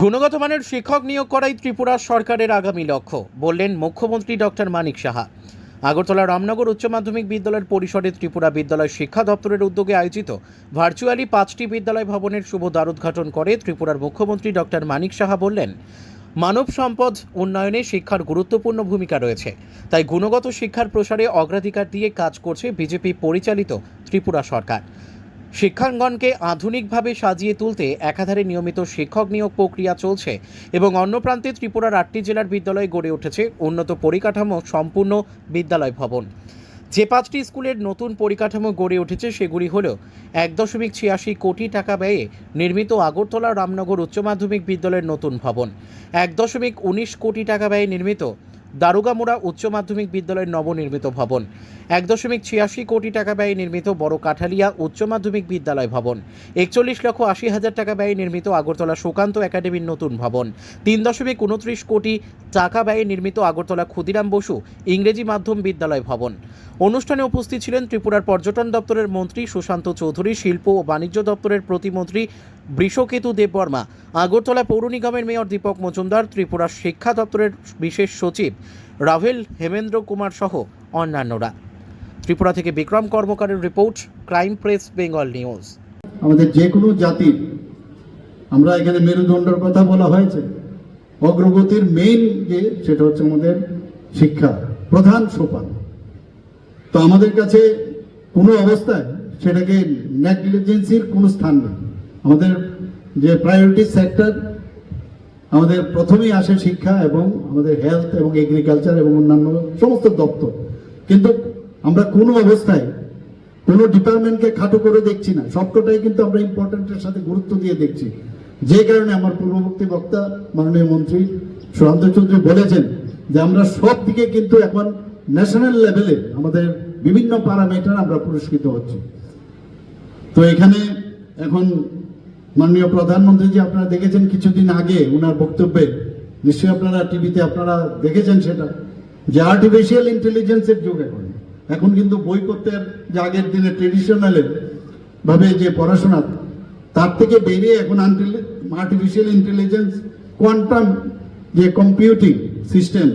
গুণগত মানের শিক্ষক নিয়োগ করাই ত্রিপুরা সরকারের আগামী লক্ষ্য, বললেন মুখ্যমন্ত্রী ডক্টর মানিক সাহা। আগরতলা রামনগর উচ্চ মাধ্যমিক বিদ্যালয়ের পরিসরে ত্রিপুরা বিদ্যালয় শিক্ষা দপ্তরের উদ্যোগে আয়োজিত ভার্চুয়ালি পাঁচটি বিদ্যালয় ভবনের শুভ দ্বারোদ্ঘাটন করে ত্রিপুরার মুখ্যমন্ত্রী ডক্টর মানিক সাহা বললেন, মানব সম্পদ উন্নয়নে শিক্ষার গুরুত্বপূর্ণ ভূমিকা রয়েছে, তাই গুণগত শিক্ষার প্রসারে অগ্রাধিকার দিয়ে কাজ করছে বিজেপি পরিচালিত ত্রিপুরা সরকার। শিক্ষাঙ্গনকে আধুনিকভাবে সাজিয়ে তুলতে একাধারে নিয়মিত শিক্ষক নিয়োগ প্রক্রিয়া চলছে এবং অন্য প্রান্তে ত্রিপুরার আটটি জেলার বিদ্যালয়ে গড়ে উঠেছে উন্নত পরিকাঠামো সম্পূর্ণ বিদ্যালয় ভবন। যে পাঁচটি স্কুলের নতুন পরিকাঠামো গড়ে উঠেছে সেগুলি হল এক দশমিক ছিয়াশি কোটি টাকা ব্যয়ে নির্মিত আগরতলা রামনগর উচ্চ মাধ্যমিক বিদ্যালয়ের নতুন ভবন, এক দশমিক উনিশ কোটি টাকা ব্যয়ে নির্মিত দারুগামুড়া উচ্চ মাধ্যমিক বিদ্যালয়ের নবনির্মিত ভবন। এক দশমিক ছিয়াশি কোটি টাকা ব্যয়ে নির্মিত বড় কাঠালিয়া উচ্চ মাধ্যমিক বিদ্যালয় ভবন। একচল্লিশ লক্ষ আশি হাজার টাকা ব্যয়ে নির্মিত আগরতলা সুকান্ত একাডেমির নতুন ভবন। তিন দশমিক উনত্রিশ কোটি টাকা ব্যয়ে নির্মিত আগরতলা ক্ষুদিরাম বসু ইংরেজি মাধ্যম বিদ্যালয় ভবন। অনুষ্ঠানে উপস্থিত ছিলেন ত্রিপুরার পর্যটন দপ্তরের মন্ত্রী সুশান্ত চৌধুরী, শিল্প ও বাণিজ্য দপ্তরের প্রতিমন্ত্রী বৃষকেতু দেববর্মা, আগরতলা পৌর নিগমের মেয়র দীপক মজুমদার, ত্রিপুরা শিক্ষা দপ্তরের বিশেষ সচিব রাভেল হেমেন্দ্র কুমার সহ অন্যান্যরা। ত্রিপুরা থেকে Bikram কর্মকারের report, crime press, Bengal news. আমাদের যে কোনো জাতির, আমরা এখানে মেরুদণ্ডের কথা বলা হয়েছে, অগ্রগতির মেইন যে, সেটা হচ্ছে আমাদের শিক্ষা, প্রধান সোপান। তো আমাদের কাছে কোনো অবস্থায় সেটাকে নেগলিজেন্সির কোনো স্থান নেই। আমাদের যে প্রায়োরিটি সেক্টর আমাদের প্রথমেই আসে শিক্ষা এবং আমাদের হেলথ এবং এগ্রিকালচার এবং অন্যান্য সমস্ত দপ্তর। কিন্তু আমরা কোনো অবস্থায় কোনো ডিপার্টমেন্টকে খাটো করে দেখছি না। সবকটাই কিন্তু আমরা ইম্পর্টেন্টের সাথে গুরুত্ব দিয়ে দেখছি। যে কারণে আমার পূর্ববর্তী বক্তা মাননীয় মন্ত্রী সুরান্ত চৌধুরী বলেছেন যে আমরা সব দিকে কিন্তু এখন ন্যাশনাল লেভেলে আমাদের বিভিন্ন প্যারামিটার আমরা পুরস্কৃত হচ্ছি। তো এখানে এখন মাননীয় প্রধানমন্ত্রী যে আপনারা দেখেছেন কিছুদিন আগে ওনার বক্তব্যে, নিশ্চয়ই আপনারা টিভিতে আপনারা দেখেছেন সেটা, যে আর্টিফিশিয়াল ইন্টেলিজেন্সের যুগ এখন। এখন কিন্তু বইপত্রের যে আগের দিনে ট্রেডিশনালের ভাবে যে পড়াশোনা, তার থেকে বেরিয়ে এখন আর্টিফিশিয়াল ইন্টেলিজেন্স কোয়ান্টাম যে কম্পিউটিং সিস্টেম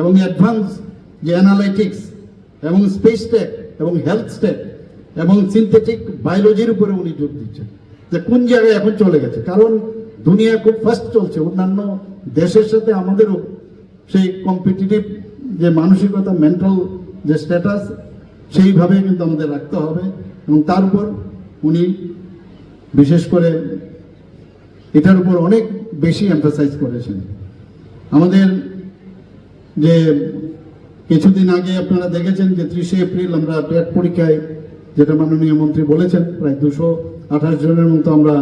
এবং অ্যাডভান্স যে অ্যানালাইটিক্স এবং স্পেস টেক এবং হেলথ টেক এবং সিনথেটিক বায়োলজির উপরে উনি জোর দিচ্ছেন। যে কোন জায়গায় এখন চলে গেছে? কারণ দুনিয়া খুব ফাস্ট চলছে। অন্যান্য দেশের সাথে আমাদেরও সেই কম্পিটিটিভ যে মানসিকতা মেন্টাল যে স্ট্যাটাস সেইভাবে কিন্তু আমাদের রাখতে হবে এবং তার উপর উনি বিশেষ করে এটার উপর অনেক বেশি এমফাসাইজ করেছেন। আমাদের যে কিছুদিন আগে আপনারা দেখেছেন যে ত্রিশে এপ্রিল আমরা টেট পরীক্ষায় যেটা মাননীয় মন্ত্রী বলেছেন, প্রায় দুশো আঠাশ জনের মতো আমরা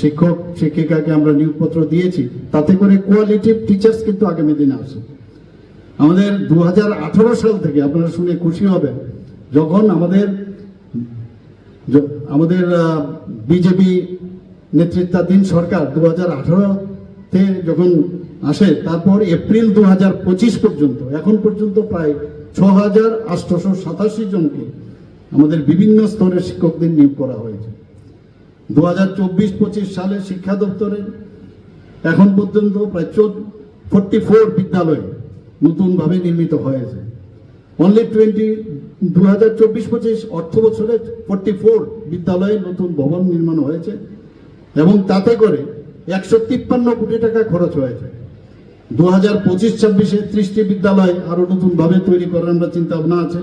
শিক্ষক, শিক্ষিকাকে আমরা নিয়োগপত্র দিয়েছি। তাতে করে কোয়ালিটিভ টিচার্স কিন্তু আগামী দিনে আসে। আমাদের দু হাজার আঠারো সাল থেকে আপনারা শুনে খুশি হবেন, যখন আমাদের আমাদের বিজেপি নেতৃত্বাধীন সরকার দু হাজার তে যখন আসে, তারপর এপ্রিল দু হাজার পঁচিশ পর্যন্ত, এখন পর্যন্ত প্রায় ছ হাজার আটশোশো সাতাশি জনকে আমাদের বিভিন্ন স্তরের শিক্ষকদের নিয়োগ করা হয়েছে। দু হাজার চব্বিশ পঁচিশ সালে শিক্ষা দপ্তরের এখন পর্যন্ত প্রায় চোদ্দ ফোরটি ফোর বিদ্যালয় নতুনভাবে নির্মিত হয়েছে। অনলি টোয়েন্টি দু হাজার চব্বিশ পঁচিশ অর্থ বছরে ফোরটি ফোর বিদ্যালয়ে নতুন ভবন নির্মাণ হয়েছে এবং তাতে করে একশো তিপ্পান্ন কোটি টাকা খরচ হয়েছে। দু হাজার পঁচিশ ছাব্বিশে ত্রিশটি বিদ্যালয় আরও নতুনভাবে তৈরি করার আমরা চিন্তা ভাবনা আছে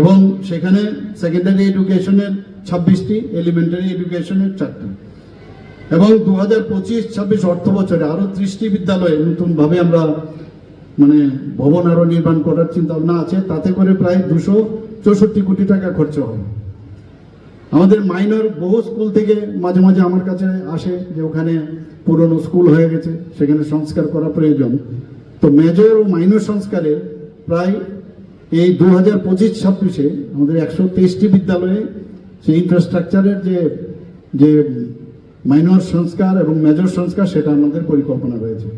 এবং সেখানে সেকেন্ডারি এডুকেশনের ছাব্বিশটি এলিমেন্টারি এডুকেশনের চারটি এবং দু হাজার পঁচিশ, ছাব্বিশ অর্থ বছরে আরও ত্রিশটি বিদ্যালয়ে নতুনভাবে আমরা মানে ভবন আরও নির্মাণ করার চিন্তা ভাবনা আছে। তাতে করে প্রায় দুশো চৌষট্টি কোটি টাকা খরচ হবে। আমাদের মাইনর বহু স্কুল থেকে মাঝে মাঝে আমার কাছে আসে যে ওখানে পুরনো স্কুল হয়ে গেছে, সেখানে সংস্কার করা প্রয়োজন। তো মেজর ও মাইনর সংস্কারে প্রায় এই দু হাজার পঁচিশ, ছাব্বিশে আমাদের একশো তেইশটি বিদ্যালয়ে সেই ইনফ্রাস্ট্রাকচারের যে যে মাইনর সংস্কার এবং মেজর সংস্কার সেটা আমাদের পরিকল্পনা রয়েছে।